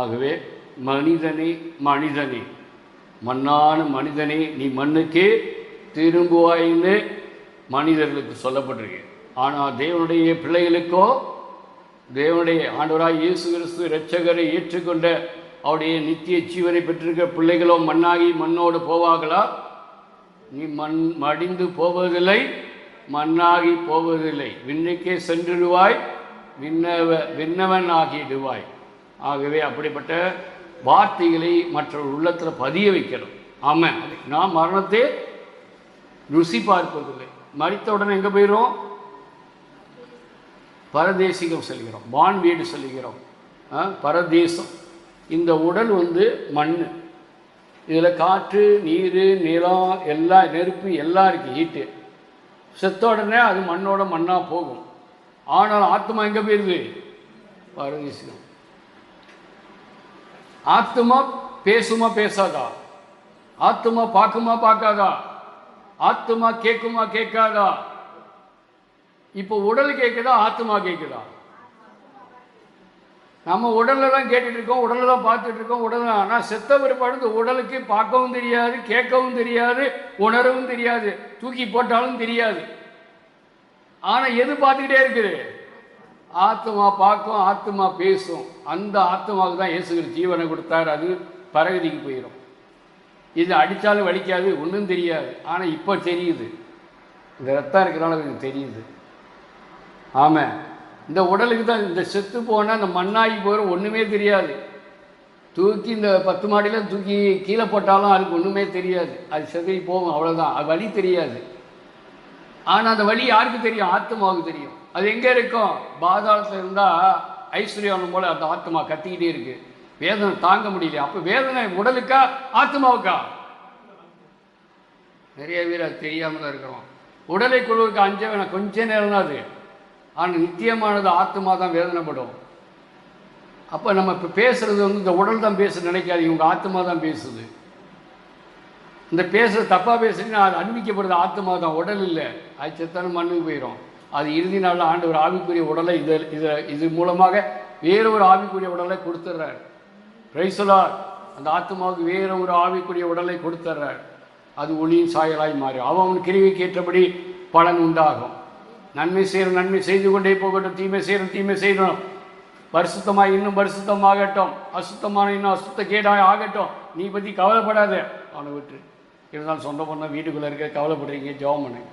ஆகவே மனிதனே மனிதனே மண்ணான மனிதனே நீ மண்ணுக்கே திரும்புவாயின்னு மனிதர்களுக்கு சொல்லப்பட்டிருக்கு. ஆனால் தேவனுடைய பிள்ளைகளுக்கோ தேவனுடைய ஆண்டவராய் இயேசு கிறிஸ்து இரட்சகரை ஏற்றுக்கொண்ட அவருடைய நித்திய ஜீவனை பெற்றிருக்கிற பிள்ளைகளோ மண்ணாகி மண்ணோடு போவார்களா? நீ மண் மடிந்து போவதில்லை மண்ணாகி போவதில்லை. விண்ணுக்கே சென்றிடுவாய் விண்ணவ விண்ணவன் ஆகிடுவாய் ஆகவே அப்படிப்பட்ட வார்த்தைகளை மற்றவர் உள்ளத்தில் பதிய வைக்கணும். ஆமாம் நான் மரணத்தை ருசி பார்ப்பதில்லை. மறித்த உடனே எங்கே போயிடும் பரதேசிகம் செல்கிறோம். வான் வீடு செல்கிறோம். ஆ, பரதேசம். இந்த உடல் வந்து மண் இதில் காற்று நீர் நிலம் எல்லாம் நெருப்பு எல்லாம் இருக்குது ஹீட்டு செத்த உடனே அது மண்ணோட மண்ணாக போகும். ஆனால் ஆத்மா எங்கே போயிருது? பரதேசிகம். ஆத்மா பேசுமா பேசாதா? ஆத்மா பார்க்குமா பார்க்காதா? ஆத்மா கேட்குமா கேட்காதா? இப்போ உடல் கேட்குதா ஆத்மா கேட்குதா? நம்ம உடலில் தான் கேட்டுட்டு இருக்கோம் உடலில் தான் பார்த்துட்டு இருக்கோம் உடல் ஆனால் செத்த பிற்பாடு இந்த உடலுக்கு பார்க்கவும் தெரியாது கேட்கவும் தெரியாது உணரவும் தெரியாது தூக்கி போட்டாலும் தெரியாது. ஆனால் எது பார்த்துக்கிட்டே இருக்குது? ஆத்மா பார்க்கும் ஆத்மா பேசும். அந்த ஆத்மாவுக்கு தான் இயேசுகிற ஜீவனை கொடுத்தார். அது பரகதிக்கு போயிடும் இது அடித்தாலும் வலிக்காது ஒன்றும் தெரியாது. ஆனால் இப்போ தெரியுது. இந்த ரத்தம் இருக்கிறனால எனக்கு தெரியுது. ஆமாம் இந்த உடலுக்கு தான் இந்த செத்து போனால் இந்த மண்ணாகி போயிடும் ஒன்றுமே தெரியாது. தூக்கி இந்த பத்து மாடியில் தூக்கி கீழே போட்டாலும் அதுக்கு ஒன்றுமே தெரியாது. அது செதறி போகும் அவ்வளோதான் அது வலி தெரியாது. ஆனால் அந்த வலி யாருக்கு தெரியும்? ஆத்மாவுக்கு தெரியும். அது எங்கே இருக்கும்? பாதாளத்தில் இருந்தால் ஐஸ்வர்யானம் போல அந்த ஆத்மா கத்திக்கிட்டே இருக்கு. வேதனை தாங்க முடியல அப்போ வேதனை உடலுக்கா ஆத்மாவுக்கா? நிறைய பேர் அது தெரியாமல் தான் இருக்கிறோம். உடலை குழுவுக்கு அஞ்ச வேணாம் கொஞ்ச நேரம் தான் அது. ஆனால் நித்தியமானது ஆத்மா தான் வேதனைப்படும். அப்போ நம்ம இப்போ பேசுறது வந்து இந்த உடல் தான் பேச நினைக்காது இவங்க ஆத்மா தான் பேசுது. இந்த பேசுறது தப்பாக பேசுறீங்கன்னா அது அன்பிக்கப்படுறது ஆத்மா தான் உடல் இல்லை. அது செத்தான மண்ணுக்கு போயிடும் அது இறுதி நாளில் ஆண்டு ஒரு ஆவிக்குரிய உடலை இது இது இது மூலமாக வேறு ஒரு ஆவிக்குரிய உடலை கொடுத்துட்றார் பிரைசலார் அந்த ஆத்மாவுக்கு வேறு ஒரு ஆவிக்குரிய உடலை கொடுத்துட்றார் அது ஒளியின் சாயலாய் மாறி அவன் கிருவிக்கு ஏற்றபடி பலன் உண்டாகும். நன்மை செய்யணும் நன்மை செய்து கொண்டே போகட்டும். தீமை செய்யணும் தீமை செய்யணும் பரிசுத்தமாக இன்னும் பரிசுத்தமாகட்டும். அசுத்தமான இன்னும் அசுத்த கேடாக ஆகட்டும். நீ பற்றி கவலைப்படாத. அவனை விட்டு இருந்தாலும் சொந்த பொண்ணை வீட்டுக்குள்ளே இருக்க கவலைப்படுறீங்க ஜெபம் பண்ணுங்க.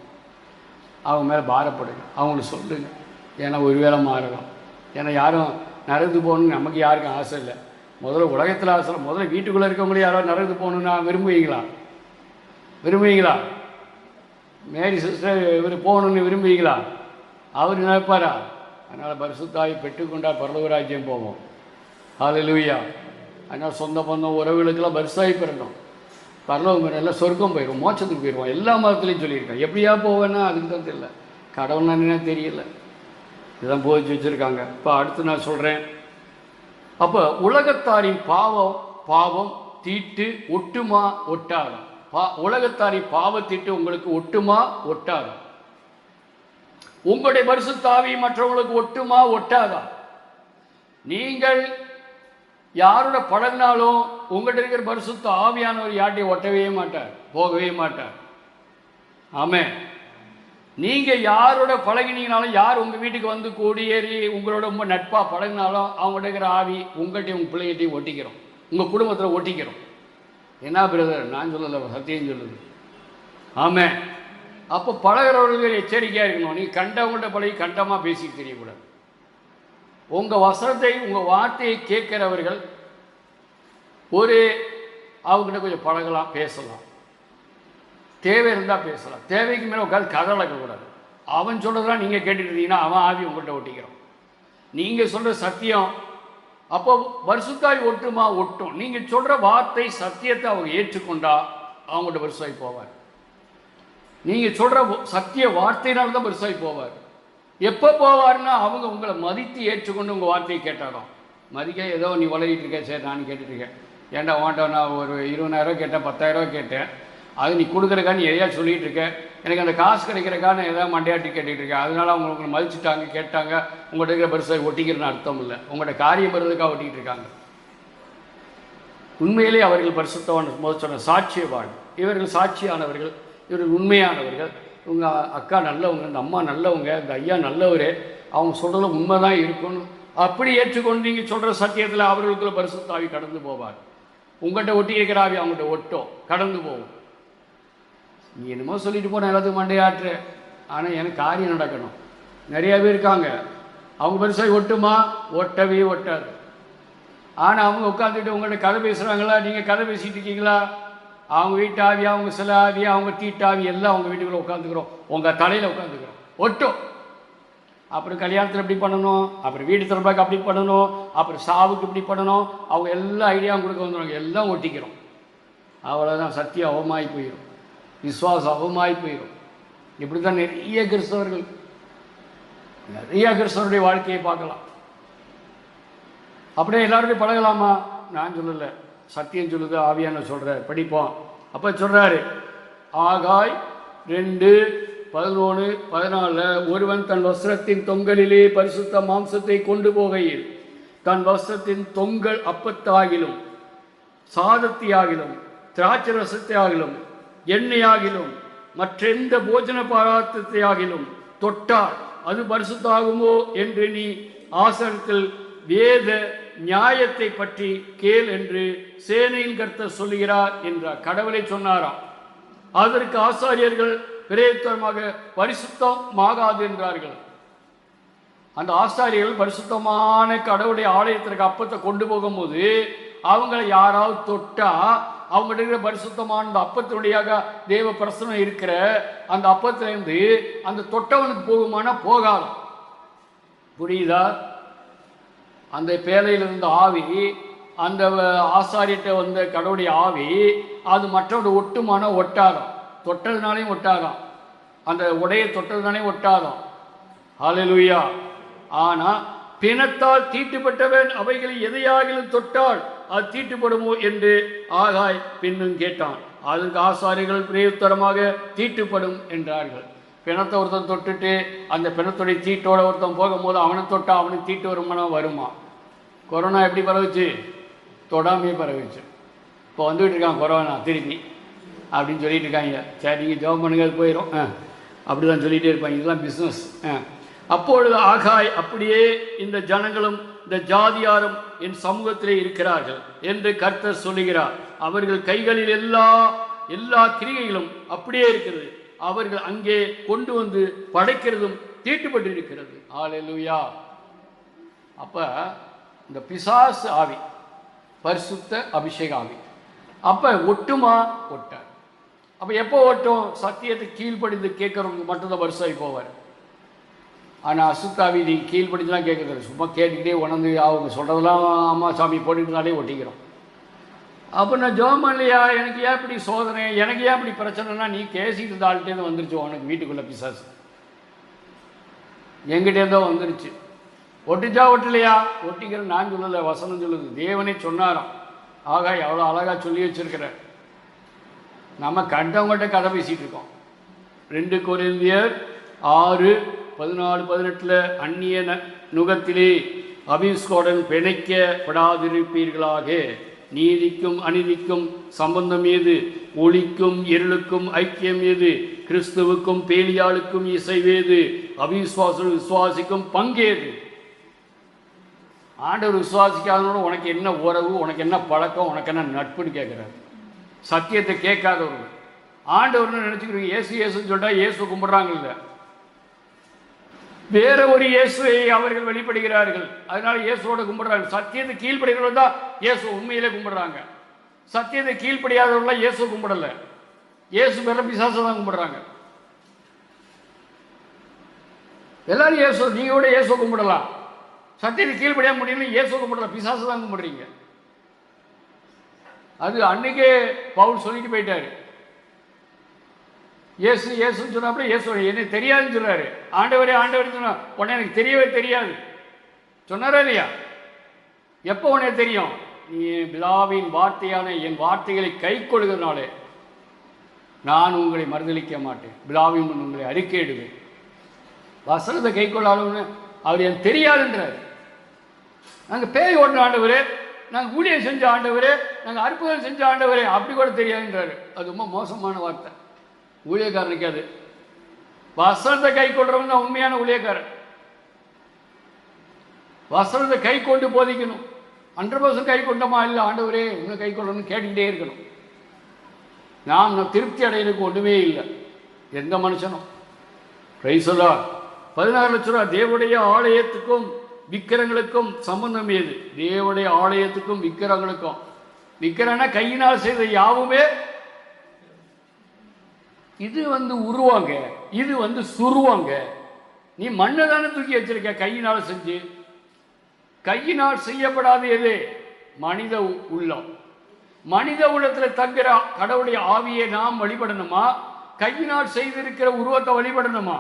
அவங்க மேலே பாரப்படுங்க. அவங்களுக்கு சொல்லுங்க. ஏன்னா ஒரு வேளை மாறலாம். ஏன்னா யாரும் நடந்து போகணும்னு நமக்கு யாருக்கும் ஆசை இல்லை. முதல்ல உலகத்தில் ஆசை இல்லை. முதல்ல வீட்டுக்குள்ளே இருக்கவங்களே யாரோ நடந்து போகணுன்னா விரும்புவீங்களா? விரும்புவீங்களா? மேரி சிஸ்டர் இவர் போகணுன்னு விரும்புவீங்களா? அவர் நினைப்பாரா? அதனால் பரிசுத்தாய் பெற்றுக்கொண்டால் பரலவராஜ்யம் போவோம். ஹாலலூயா அதனால் சொந்த பந்தம் உறவுகளுக்கெல்லாம் பரிசாய் பெறணும். பரலோகம் எல்லாம் சொர்க்கம் போயிடும் மோட்சத்துக்கு போயிடுவோம் எல்லா மதத்துலையும் சொல்லியிருக்கேன் எப்படியா போவேன்னா அதுக்கு தான் தெரியல. கடவுள் என்ன தெரியல. இதுதான் போதிச்சு வச்சுருக்காங்க. இப்போ அடுத்து நான் சொல்கிறேன் அப்போ உலகத்தாரின் பாவம் பாவம் தீட்டு ஒட்டுமா ஒட்டாது. பா உலகத்தாரின் பாவத்தீட்டு உங்களுக்கு ஒட்டுமா ஒட்டாது. உங்களுடைய பரிசுத்தாவி மற்றவங்களுக்கு ஒட்டுமா ஒட்டாதா? நீங்கள் யாரோட பழகினாலும் உங்கள்கிட்ட இருக்கிற பரிசுத்த ஆவியானவர் யார்ட்டையும் ஒட்டவே மாட்டார் போகவே மாட்டார். ஆமே நீங்கள் யாரோட பழகினீங்கனாலும் யார் உங்கள் வீட்டுக்கு வந்து கூடியேறி உங்களோட ரொம்ப நட்பாக பழகினாலும் அவங்கள்ட்ட இருக்கிற ஆவி உங்கள்கிட்டையும் உங்கள் பிள்ளைகிட்டையும் ஒட்டிக்கிறோம். உங்கள் குடும்பத்தில் ஒட்டிக்கிறோம். என்ன பிரதர் நான் சொல்லலை சத்தியம் சொல்லுது. ஆமாம் அப்போ பழகிறவர்கள் எச்சரிக்கையாக இருக்கணும். நீ கண்டவங்கள்ட்ட பழகி கண்டமாக பேசிக்க தெரியக்கூடாது. உங்கள் வசனத்தை உங்கள் வார்த்தையை கேட்கிறவர்கள் ஒரு அவங்ககிட்ட கொஞ்சம் பழகலாம் பேசலாம். தேவை இருந்தால் பேசலாம். தேவைக்கு மேலே உட்காந்து கதை வளர்க்கக்கூடாது அவன் சொல்கிறதெல்லாம் நீங்கள் கேட்டுட்டு இருந்தீங்கன்னா அவன் ஆவி உங்கள்கிட்ட ஒட்டிக்கிறான் நீங்கள் சொல்கிற சத்தியம் அப்போ வருஷத்தாய் ஒட்டுமா? ஒட்டும். நீங்கள் சொல்கிற வார்த்தை சத்தியத்தை அவங்க ஏற்றுக்கொண்டா அவங்கள்ட்ட வருஷாய் போவார். நீங்கள் சொல்கிற சத்திய வார்த்தையினால தான் பெருசாகி போவார். எப்போ போவார்னா அவங்க உங்களை மதித்து ஏற்றுக்கொண்டு உங்கள் வார்த்தையை கேட்டாரோ. மதிக்க ஏதோ நீ உலகிட்டு இருக்க சரி நான் கேட்டுட்டு இருக்கேன். ஏன்டா வாண்டோ நான் ஒரு இருபதாயிரரூவா கேட்டேன் பத்தாயிரரூவா கேட்டேன். அது நீ கொடுக்குறக்கான்னு எதையா சொல்லிகிட்டு இருக்க? எனக்கு அந்த காசு கிடைக்கிறக்கான நான் எதாவது மண்டையாட்டி கேட்டுகிட்டு இருக்கேன் அதனால அவங்க உங்களை மதிச்சுட்டாங்க கேட்டாங்க. உங்கள்கிட்ட இருக்கிற பெருசாக ஒட்டிக்கிறன்னு அர்த்தம் இல்லை. உங்கள்கிட்ட காரியம் வருதுக்காக ஒட்டிக்கிட்டு இருக்காங்க. உண்மையிலே அவர்கள் பரிசுத்தவான் முதல் சொன்ன சாட்சியவான். இவர்கள் சாட்சியானவர்கள் இவர்கள் உண்மையானவர்கள். உங்கள் அக்கா நல்லவங்க இந்த அம்மா நல்லவங்க இந்த ஐயா நல்லவர் அவங்க சொல்கிறது உண்மை தான் இருக்கணும் அப்படி ஏற்றுக்கொண்டு நீங்கள் சொல்கிற சத்தியத்தில் அவர்களுக்குள்ள பரிசுத்தாவி கடந்து போவார். உங்கள்கிட்ட ஒட்டி இருக்கிற ஆவி அவங்கள்ட்ட ஒட்டும் கடந்து போகும். நீ என்னமோ சொல்லிட்டு போன எல்லாத்துக்கும் மண்டையாற்று ஆனால் எனக்கு காரியம் நடக்கணும். நிறைய பேர் இருக்காங்க. அவங்க பெருசாக ஒட்டுமா? ஒட்டவே ஒட்டாது. ஆனால் அவங்க உட்காந்துட்டு உங்கள்கிட்ட கதை பேசுகிறாங்களா நீங்கள் கதை பேசிகிட்டு இருக்கீங்களா? அவங்க வீட்டாவி அவங்க சில ஆவி அவங்க தீட்டாவி எல்லாம் அவங்க வீட்டுக்குள்ளே உட்காந்துக்கிறோம் உங்கள் தலையில் உட்காந்துக்கிறோம் ஒட்டும். அப்புறம் கல்யாணத்தில் இப்படி பண்ணணும்? அப்புறம் வீடு திறப்பாக்கு அப்படி பண்ணணும்? அப்புறம் சாவுக்கு இப்படி பண்ணணும்? அவங்க எல்லா ஐடியாவும் கொடுக்க வந்துடுவாங்க எல்லாம் ஒட்டிக்கிறோம். அவ்வளோதான் சத்தியம் அவமாகி போயிடும் விசுவாசம் அவமாகி போயிடும் இப்படி தான் நிறைய கிறிஸ்தவர்கள் நிறைய கிறிஸ்தவருடைய வாழ்க்கையை பார்க்கலாம். அப்படியே எல்லாருமே பழகலாமா? நான் சொல்லலை. சத்தியம் சொல்லுது ஆவியான சொல்கிறார் படிப்போம். அப்போ சொல்கிறாரு ஆகாய் ரெண்டு பதினொன்று பதினாலில் ஒருவன் தன் வஸ்திரத்தின் தொங்கலிலே பரிசுத்த மாம்சத்தை கொண்டு போகையில் தன் வஸ்திரத்தின் தொங்கல் அப்பத்தாகிலும் சாதத்தியாகிலும் திராட்சை ரசத்தையாகிலும் எண்ணெயாகிலும் மற்றெந்த போஜன பதார்த்தத்தையாகிலும் தொட்டால் அது பரிசுத்தாகுமோ என்று நீ ஆசனத்தில் வேத நியாயத்தை பற்றி கேள் என்று சேனையின் கர்த்தர் சொல்லுகிறார் என்றார் கடவுளை சொன்னாராம். அதற்கு ஆசாரியர்கள் பிரேத்தமாக பரிசுத்தமாகாது என்றார்கள். அந்த ஆசாரியர்கள் பரிசுத்தமான கடவுளுடைய ஆலயத்திற்கு அப்பத்தை கொண்டு போகும்போது அவங்கள யாராவது தொட்டா அவங்கள்ட்ட இருக்கிற பரிசுத்தமான அந்த அப்பத்தினுடையாக தேவ பிரசனம் இருக்கிற அந்த அப்பத்திலேருந்து அந்த தொட்டவனுக்கு போகுமானா போகாது. புரியுதா? அந்த பேழையில் இருந்த ஆவி அந்த ஆசாரிட்ட வந்த கடவுளுடைய ஆவி அது மற்றவங்க ஒட்டுமான ஒட்டாரம் தொட்டதுனாலையும் ஒட்டாதான் அந்த உடையை தொட்டதுனாலையும் ஒட்டாதான் ஹalleluya. ஆனால் பிணத்தால் தீட்டுப்பட்டவன் அவைகளை எதையாகிலும் தொட்டால் அது தீட்டுப்படுமோ என்று ஆகாய் பின்னும் கேட்டான். அதற்கு ஆசாரிகள் பிரயுத்தரமாக தீட்டுப்படும் என்றார்கள். பிணத்தை ஒருத்தன் தொட்டுட்டு அந்த பிணத்துடைய தீட்டோட ஒருத்தன் போகும்போது அவனை தொட்டா அவனுக்கு தீட்டு வருமானம் வருமா? கொரோனா எப்படி பரவுச்சு? தொடாமையே பரவுச்சு. இப்போ வந்துகிட்டு இருக்கான் கொரோனா திரும்பி. அப்படின்னு சொல்லிட்டு இருக்காங்க. சரி நீங்கள் ஜோம் பண்ணுங்க அது போயிடும் ஆ அப்படி தான் சொல்லிகிட்டே இருப்பாங்க. இதெல்லாம் பிஸ்னஸ் ஆ அப்பொழுது ஆகாய் அப்படியே இந்த ஜனங்களும் இந்த ஜாதியாரும் என் சமூகத்திலே இருக்கிறார்கள் என்று கர்த்தர் சொல்லுகிறார். அவர்கள் கைகளில் எல்லா எல்லா கிரிகைகளும் அப்படியே இருக்கிறது. அவர்கள் அங்கே கொண்டு வந்து படைக்கிறதும் தீட்டுப்பட்டிருக்கிறது. ஆலெலுயா அப்ப இந்த பிசாசு ஆவி பரிசுத்த அபிஷேக ஆவி அப்ப ஒட்டுமா ஒட்டார் அப்ப எப்போ ஒட்டும்? சத்தியத்தை கீழ்ப்படிந்து கேட்கறவங்க மட்டும்தான் வருஷம் போவார். ஆனால் அசுத்தாவி நீ கீழ்ப்படிச்சுலாம் கேட்குறது சும்மா கேட்டுக்கிட்டே உணர்ந்து அவங்க சொல்கிறதெல்லாம் அம்மா சாமி போட்டுக்கிட்டாலே ஒட்டிக்கிறோம். அப்போ நான் ஜோம் பண்ணலையா? எனக்கு ஏன் இப்படி சோதனை? எனக்கு ஏன் இப்படி பிரச்சனைனா நீ கேசிட்டு தாள்கிட்டேருந்து ஆள்கிட்டேருந்து வந்துருச்சு உனக்கு வீட்டுக்குள்ளே பிசாசு. எங்கிட்டேருந்தோ வந்துருச்சு. ஒட்டிச்சா ஒட்டலையா? ஒட்டிக்கிற நான் சொல்லலை வசனம் சொல்லுது. தேவனே சொன்னாராம். ஆகா எவ்வளோ அழகாக சொல்லி வச்சிருக்கிற. நம்ம கண்டவங்கள்ட்ட கதை பேசிகிட்டு இருக்கோம். ரெண்டு கொரிந்தியர் ஆறு பதினாலு பதினெட்டில் அந்நிய ந- நுகத்திலே அபிஸ்கோடன் பிணைக்கப்படாதிருப்பீர்களாக. நீதிக்கும் அநீதிக்கும் சம்பந்தம் ஏது? ஒளிக்கும் இருளுக்கும் ஐக்கியம் ஏது? கிறிஸ்துவுக்கும் பேலியாளுக்கும் இசைவேது? அவிசுவாச விசுவாசிக்கும் பங்கேது? ஆண்டவர் விசுவாசிக்காதனோட உனக்கு என்ன உறவு உனக்கு என்ன பழக்கம் உனக்கு என்ன நட்புன்னு கேட்குறாரு. சத்தியத்தை கேட்காதவர்கள். ஆண்டவர்னு நினச்சிக்கிறீங்க ஏசு ஏசுன்னு சொல்லிட்டா ஏசு கும்பிட்றாங்கல்ல. வேற ஒரு இயேசுவை அவர்கள் வெளிப்படுகிறார்கள். அதனால இயேசுவோட கும்பிடுறாங்க. சத்தியத்தை கீழ்ப்படுகிறவர்கள் தான் இயேசு உண்மையிலே கும்பிடுறாங்க. சத்தியத்தை கீழ்ப்படியாதவர்களாம் இயேசு கும்பிடல. இயேசு பேர பிசாசை தான் கும்பிடுறாங்க. எல்லாரும் இயேசு நீங்க கூட இயேசு கும்பிடலாம். சத்தியத்தை கீழ்ப்படியா முடியல இயேசு கும்பிடல. பிசாசை தான் கும்பிடுறீங்க. அது அன்னைக்கே பவுல் சொல்லிட்டு போயிட்டாரு. இயேசு இயேசுன்னு சொன்னாப்புல இயேசு என்ன தெரியாதுன்னு சொல்கிறாரு ஆண்டவரே ஆண்டவர் சொன்னா உடனே எனக்கு தெரியவே தெரியாது. சொன்னாரா இல்லையா? எப்போ உனக்கு தெரியும்? நீ என் பிதாவின் வார்த்தையான என் வார்த்தைகளை கை கொள்கிறனாலே நான் உங்களை மறுதளிக்க மாட்டேன். பிதாவின் முன் உங்களை அறிக்கையிடுவேன். வசனத்தை கை கொள்ளாலும்னு அவர் எனக்கு தெரியாதுன்றார். நாங்கள் பேய் ஓடின ஆண்டவர் நாங்கள் ஊழியம் செஞ்ச ஆண்டவர் நாங்கள் அற்புதம் செஞ்ச ஆண்டவர் அப்படி கூட தெரியாதுன்றாரு. அது ரொம்ப மோசமான வார்த்தை. ஊழியக்காரனுக்கு அது வசனத்தை கை கொள்றவன் தான் உண்மையான ஊழியக்காரன். வசனத்தை கை கொண்டு போதிக்கணும். ஹண்ட்ரட் பர்சன்ட் கை கொண்டோமா இல்லை ஆண்டவரே இன்னும் கை கொள்ளணும்னு கேட்டுக்கிட்டே இருக்கணும். நாம் நம் திருப்தி அடையிறதுக்கு ஒன்றுமே இல்லை. எந்த மனுஷனும். பிரைசலா பதினாறு லட்ச ரூபா தேவடைய ஆலயத்துக்கும் விக்கிரங்களுக்கும் சம்பந்தம் ஏது தேவடைய ஆலயத்துக்கும் விக்கிரங்களுக்கும் விக்கிரன்னா கையினால் செய்த யாவுமே இது வந்து உருவாங்க இது வந்து சுருவாங்க. நீ மண்ணை தானே தூக்கி வச்சிருக்க கையினால் செஞ்சு. கையினால் செய்யப்படாத எது? மனித உள்ளம். மனித உள்ளத்தில் தங்குற கடவுளுடைய ஆவியை நாம் வழிபடணுமா? கையினால் செய்திருக்கிற உருவத்தை வழிபடணுமா?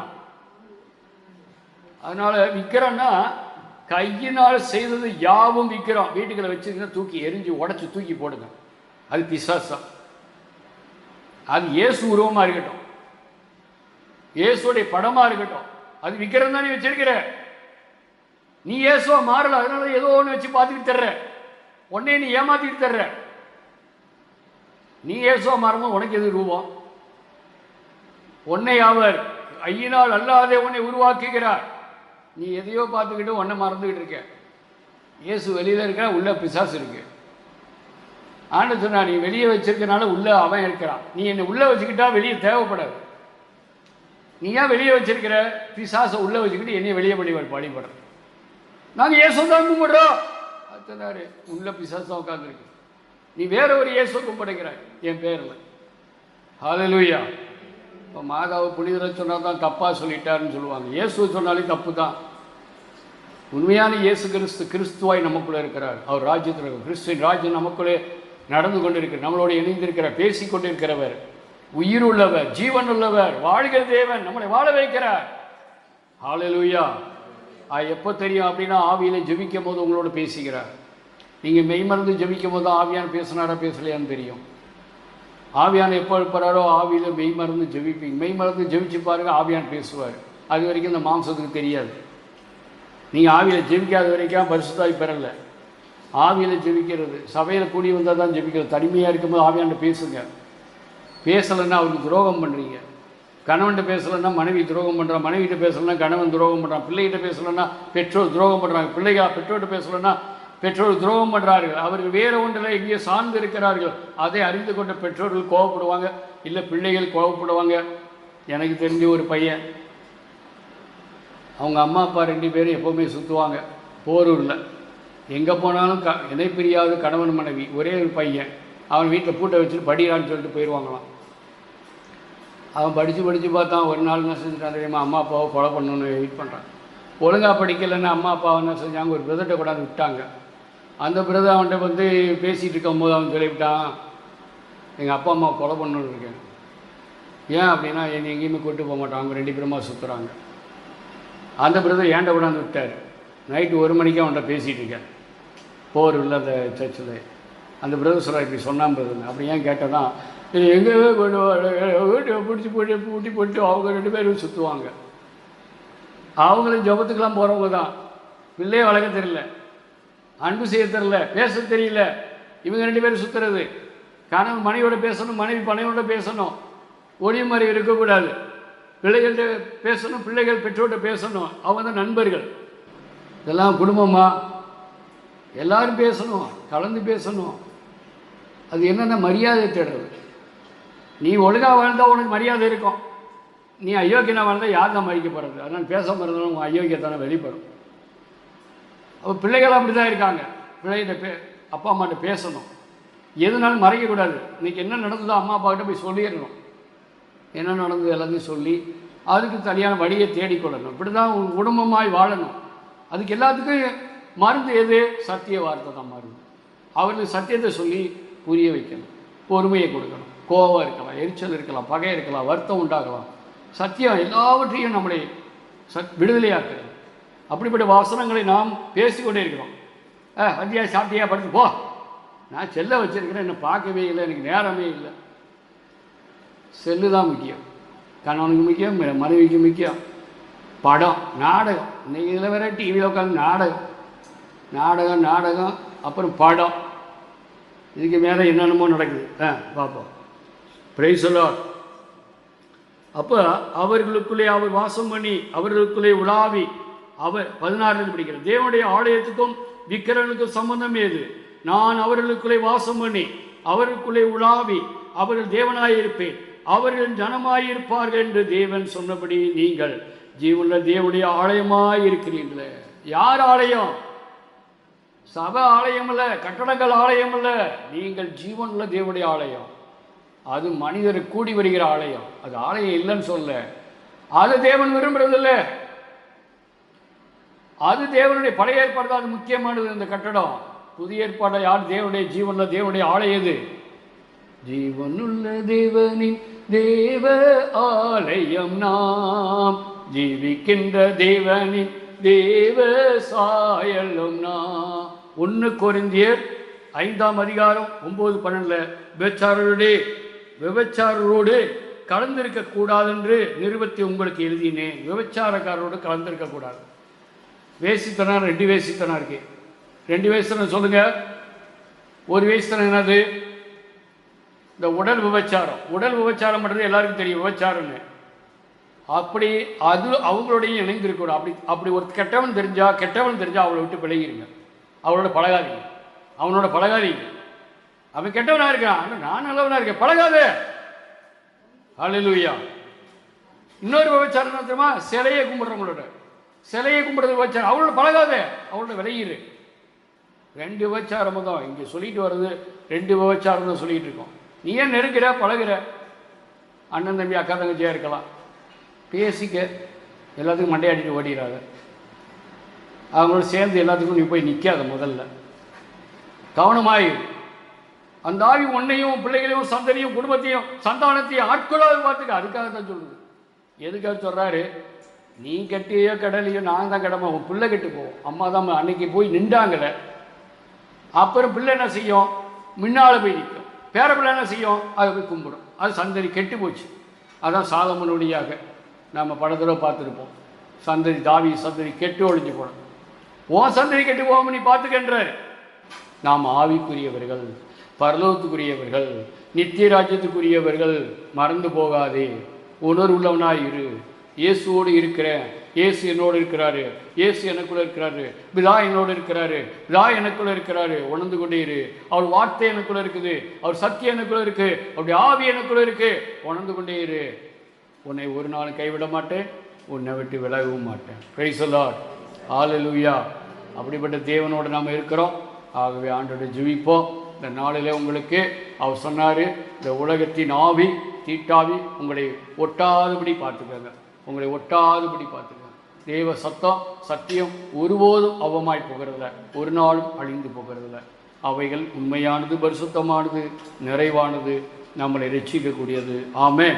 அதனால விற்கிறோன்னா கையினால் செய்தது யாவும் விற்கிறோம் வீட்டுக்குள்ள வச்சிருந்தா தூக்கி எரிஞ்சு உடச்சி தூக்கி போடுங்க. அது பிசாசம் அது இயேசு உருவமாக இருக்கட்டும். இயேசுடைய படமாக இருக்கட்டும். அது விக்கிரம் தான் நீ வச்சிருக்கிற. நீ இயேசுவா மாறல அதனால ஏதோ ஒன்று வச்சு பார்த்துக்கிட்டு தர்ற. உன்னைய நீ ஏமாத்திட்டு தர்ற. நீ இயேசுவா மாறும்போது உனக்கு எது ரூபம்? உன்னை அவர் ஐயினால் அல்லாதே உன்னை உருவாக்குகிறார். நீ எதையோ பார்த்துக்கிட்டு உன்னை மறந்துக்கிட்டு இருக்க. இயேசு வெளியில இருக்க உள்ள பிசாசு இருக்கு. ஆண்டு சொன்னா நீ வெளியே வச்சிருக்கனால உள்ளே அவன் இருக்கிறான். நீ என்னை உள்ளே வச்சுக்கிட்டா வெளியே தேவைப்படாது. நீ ஏன் வெளியே வச்சிருக்கிற? பிசாசை உள்ளே வச்சுக்கிட்டு என்னைய வெளியே பண்ணி வழிபடுற நாங்கள் இயேசு தான் கும்பிடுறோம்? சொன்னார் உள்ளே உள்ள பிசாசு தான் உட்காந்துருக்கு நீ வேற ஒரு இயேசு கும்பிடுகிறாய். என் பேரில் ஹalleluya இப்போ மாதாவை புனிதரை சொன்னால் தான் தப்பாக சொல்லிட்டாருன்னு சொல்லுவாங்க. இயேசு சொன்னாலே தப்பு தான். உண்மையான இயேசு கிறிஸ்து கிறிஸ்துவாய் நமக்குள்ளே இருக்கிறார். அவர் ராஜ்யத்தில் இருக்கிற கிறிஸ்துவின் ராஜ்யம் நமக்குள்ளே நடந்து கொண்டிருக்கிற நம்மளோட இணைந்திருக்கிற பேசி கொண்டிருக்கிறவர் உயிர் உள்ளவர் ஜீவன் உள்ளவர் வாழ்கிற தேவன் நம்மளை வாழ வைக்கிறார். ஹalleluya ஆ எப்போ தெரியும் அப்படின்னா ஆவியில ஜெபிக்கும் போது உங்களோட பேசுகிறார். நீங்கள் மெய்மறந்து ஜெபிக்கும் போது ஆவியான பேசினாரா பேசலையான்னு தெரியும். ஆவியான் எப்போ எழுப்புறாரோ ஆவியில மெய் மறந்து ஜெபிப்பீங்க. மெய் மறந்து ஜெபிச்சு பாருங்க ஆவியான் பேசுவார். அது வரைக்கும் இந்த மாம்சத்துக்கு தெரியாது. நீங்கள் ஆவியில் ஜெபிக்காத வரைக்கும் பரிசுத்தாய் பெறலை. ஆவியில் ஜெபிக்கிறது. சபையில் கூடி வந்தால் தான் ஜெபிக்கிறது. தனிமையாக இருக்கும்போது ஆவியாண்ட பேசுங்க. பேசலைன்னா அவருக்கு துரோகம் பண்ணுறீங்க கணவன்கிட்ட பேசலைன்னா மனைவி துரோகம் பண்ணுறான் மனைவிட்ட பேசலைன்னா கணவன் துரோகம் பண்ணுறான் பிள்ளைகிட்ட பேசலைன்னா பெற்றோர் துரோகம் பண்ணுறாங்க பிள்ளைகா பெற்றோர்கிட்ட பேசலைன்னா பெற்றோர் துரோகம் பண்ணுறார்கள் அவர்கள் வேறு ஒன்றில் எங்கேயோ சார்ந்து இருக்கிறார்கள். அதை அறிந்து கொண்ட பெற்றோர்கள் கோவப்படுவாங்க. இல்லை பிள்ளைகள் கோவப்படுவாங்க. எனக்கு தெரிஞ்ச ஒரு பையன் அவங்க அம்மா அப்பா ரெண்டு பேரும் எப்போவுமே சுற்றுவாங்க போரூரில். எங்கே போனாலும் க இணை பிரியாத கணவன் மனைவி ஒரே ஒரு பையன். அவன் வீட்டில் பூட்டை வச்சுட்டு படிக்கிறான்னு சொல்லிட்டு போயிடுவாங்களாம் அவன் படித்து படித்து பார்த்தான் ஒரு நாள் என்ன செஞ்சுட்டான் தெரியுமா? அம்மா அப்பாவை கொலை பண்ணணும்னு வெயிட் பண்ணுறான் ஒழுங்காக படிக்கலைன்னு அம்மா அப்பாவை என்ன செஞ்சாங்க? ஒரு பிரதர்கிட்ட கொண்டாந்து விட்டாங்க. அந்த பிரதர் அவன்கிட்ட வந்து பேசிகிட்டு இருக்கும்போது அவன் சொல்லிவிட்டான் எங்கள் அப்பா அம்மா கொலை பண்ணணும்னு இருக்கேன். ஏன் அப்படின்னா என்னை எங்கேயுமே கூட்டு போக மாட்டான். அவங்க ரெண்டு பேருமா சுற்றுறாங்க அந்த பிரதர் ஏன்ட கொண்டாந்து விட்டார். நைட்டு ஒரு மணிக்கு அவன்கிட்ட பேசிகிட்டு இருக்கேன். போர் இல்லை அந்த சர்ச்சில். அந்த பிரதர் சொல்கிறார் இப்படி சொன்னான் பிரதர் அப்படி ஏன் கேட்டேன்னா இது எங்கேயோ கொண்டு வீட்டை பிடிச்சி போட்டு பூட்டி போட்டு அவங்க ரெண்டு பேரும் சுற்றுவாங்க அவங்களும் ஜபத்துக்கெல்லாம் போகிறவங்க தான். பிள்ளையே வளர்க்க தெரியல. அன்பு செய்ய தெரில பேச தெரியல. இவங்க ரெண்டு பேரும் சுற்றுறது கணவன் மனைவியோட பேசணும் மனைவி பனையோட பேசணும். ஒளிய மாதிரி இருக்கக்கூடாது. பிள்ளைகள்கிட்ட பேசணும் பிள்ளைகள் பெற்றோர்கிட்ட பேசணும். அவங்க தான் நண்பர்கள். இதெல்லாம் குடும்பமாக எல்லாரும் பேசணும் கலந்து பேசணும். அது என்னென்ன மரியாதை தேடுறது? நீ ஒழுங்காக வாழ்ந்தால் உனக்கு மரியாதை இருக்கும். நீ அயோக்கியனாக வாழ்ந்தால் யார் தான் மதிக்க போகிறது அதனால் பேச மறந்தாலும் உங்கள் அயோக்கியத்தானே வெளிப்படும். அப்போ பிள்ளைகள் அப்படி தான் இருக்காங்க. பிள்ளைகிட்ட பே அப்பா அம்மாட்ட பேசணும். எதுனாலும் மறைக்கக்கூடாது இன்னைக்கு என்ன நடந்ததோ அம்மா அப்பாக்கிட்ட போய் சொல்லிடணும். என்ன நடந்தது எல்லாத்தையும் சொல்லி அதுக்கு தனியான வழியை தேடிக்கொள்ளணும். இப்படி தான் உன் குடும்பமாய் வாழணும். அதுக்கு எல்லாத்துக்கும் மருந்து எது? சத்திய வார்த்தை தான் மருந்து. அவர்களுக்கு சத்தியத்தை சொல்லி புரிய வைக்கணும். பொறுமையை கொடுக்கணும். கோபம் இருக்கலாம் எரிச்சல் இருக்கலாம் பகை இருக்கலாம் வருத்தம் உண்டாகலாம். சத்தியம் எல்லாவற்றையும் நம்மளை சத் விடுதலையாக்குறது அப்படிப்பட்ட வசனங்களை நாம் பேசிக்கொண்டே இருக்கிறோம். ஆ வந்தியா சாப்பிட்டியா? படுத்து போ. நான் செல்லை வச்சுருக்கிறேன் என்ன பார்க்கவே இல்லை எனக்கு நேரமே இல்லை. செல்லு தான் முக்கியம். கணவனுக்கு முக்கியம் மனைவிக்கு முக்கியம். படம் நாடகம். இன்னைக்கு இதில் வேற டிவியில் உட்காந்து நாடகம். நாடகம் நாடகம் அப்புறம் படம். இதுக்கு மேலே என்னென்னமோ நடக்குது. ஆ பார்ப்போம் பிரைஸ் அப்போ அவர்களுக்குள்ளே அவர் வாசம் பண்ணி அவர்களுக்குள்ளே உலாவி அவர் பதினாறு படிக்கிற தேவனுடைய ஆலயத்துக்கும் விக்கிரனுக்கும் சம்பந்தம் ஏது? நான் அவர்களுக்குள்ளே வாசம் பண்ணி அவர்களுக்குள்ளே உலாவி அவர்கள் தேவனாயிருப்பேன். அவர்கள் ஜனமாயிருப்பார்கள் என்று தேவன் சொன்னபடி நீங்கள் ஜீவனில் தேவனுடைய ஆலயமாய் இருக்கிறீர்களே யார் ஆலயம்? சபை ஆலயம் அல்ல கட்டடங்கள் ஆலயம் அல்ல நீங்கள் ஜீவனுள்ள தேவனுடைய ஆலயம். அது மனிதர் கூடி வருகிற ஆலயம். அது ஆலயம் இல்லைன்னு சொல்ல. அது தேவன் விரும்புறதில்ல. அது தேவனுடைய பழைய ஏற்பாடு தான் அது முக்கியமானது இந்த கட்டடம். புதிய ஏற்பாடு யார்? தேவனுடைய ஜீவன்ல தேவனுடைய ஆலயம் இது ஜீவனுள்ள தேவனின் தேவ ஆலயம் நாம். ஜீவிக்கின்ற தேவனின் தேவ சாயலும் நாம். ஒன்று கொரிந்தியர் ஐந்தாம் அதிகாரம் ஒன்பது பன்னெண்டில் விபச்சாரரோடு விபச்சாரரோடு கலந்திருக்க கூடாதென்று நிருபத்தை உங்களுக்கு எழுதினேன். விபச்சாரக்காரரோடு கலந்திருக்க கூடாது. வேசித்தனம் ரெண்டு வேசித்தனம் இருக்கு. ரெண்டு வேசித்தனம் சொல்லுங்க. ஒரு வேசித்தனம் என்னது? இந்த உடல் விபச்சாரம். உடல் விபச்சாரம் பண்ணுறது எல்லாருக்கும் தெரியும் விபச்சாரம்னு. அப்படி அது அவங்களோடையும் இணைந்திருக்கணும். அப்படி அப்படி ஒரு கெட்டவன் தெரிஞ்சால் கெட்டவன் தெரிஞ்சால் அவளை விட்டு விலகிருங்க. அவரோட பழகாதீங்க. அவனோட பழகாதீங்க. அவன் கெட்டவனாக இருக்கான் ஆனா நான் நல்லவனாக இருக்கேன். பழகாத. ஹalleluya. இன்னொரு விபச்சாரம் தெரியுமா? சிலையை கும்பிட்றவங்களோட சிலையை கும்பிடுறது விபச்சாரம் அவளோட பழகாதே. அவளோட விலகிரு ரெண்டு விபச்சாரம் தான். இங்கே சொல்லிட்டு வர்றது ரெண்டு விபச்சாரம் தான் சொல்லிகிட்டு இருக்கோம். நீ ஏன் நெருக்கிற பழகுற. அண்ணன் தம்பி அக்கா தங்கச்சியாக இருக்கலாம். பேசிக்க. எல்லாத்துக்கும் மண்டையாடிட்டு ஓடிடாத அவங்களோட சேர்ந்து எல்லாத்துக்கும் நீ போய் நிற்காத முதல்ல. கவனமாய். அந்த ஆவி உன்னையும் பிள்ளைகளையும் சந்தனையும் குடும்பத்தையும் சந்தானத்தையும் ஆட்களாக பார்த்துக்க அதுக்காக தான் சொல்லுது. எதுக்காக சொல்கிறாரு நீ கெட்டியோ கடலையோ நான் தான் கடமை. உன் பிள்ளை கெட்டு போவோம் அம்மா தான் அன்னைக்கு போய் நின்றாங்கள அப்புறம் பிள்ளை என்ன செய்யும்? முன்னால் போய் நிற்கும். பேர பிள்ளை என்ன செய்யும்? அதை போய் கும்பிடும். அது சந்ததி கெட்டு போச்சு. அதான் சாதமனுடையாக நம்ம படத்தில் பார்த்துருப்போம். சந்ததி தாவி சந்ததி கெட்டு ஒழிஞ்சு போனோம் உன் சந்ததி கெட்டு போகாம நீ பார்த்துக்கின்ற நாம் ஆவிக்குரியவர்கள் பரலோகத்துக்குரியவர்கள் நித்திய ராஜ்யத்துக்குரியவர்கள் மறந்து போகாதே. உணர்வுள்ளவனாய் இரு. இயேசுவோடு இருக்கிறேன் இயேசு என்னோடு இருக்கிறாரு. இயேசு எனக்குள்ளே இருக்கிறாரு. பிதா என்னோடு இருக்கிறாரு. பிதா எனக்குள்ளே இருக்கிறாரு. உணர்ந்து கொண்டே இரு. அவர் வார்த்தை எனக்குள்ளே இருக்குது. அவர் சத்தியம் எனக்குள்ளே இருக்கு. அவருடைய ஆவி எனக்குள்ளே இருக்கு. உணர்ந்து கொண்டே இரு. உன்னை ஒரு நாள் கைவிட மாட்டேன். உன்னை விட்டு விலகவும் மாட்டேன். பிரைஸ் ஆலலூயா அப்படிப்பட்ட தேவனோடு நாம் இருக்கிறோம். ஆகவே ஆண்டோட ஜீவிப்போம் இந்த நாளிலே உங்களுக்கு அவர் சொன்னார் இந்த உலகத்தின் ஆவி தீட்டாவி உங்களை ஒட்டாதபடி பார்த்துக்கோங்க. உங்களை ஒட்டாதபடி பார்த்துக்கோங்க. தேவ சத்தம் சத்தியம் ஒருபோதும் அவமாய் போகிறதில்ல. ஒரு நாளும் அழிந்து போகிறதில்ல. அவைகள் உண்மையானது பரிசுத்தமானது நிறைவானது நம்மளை ரட்சிக்கக்கூடியது. ஆமே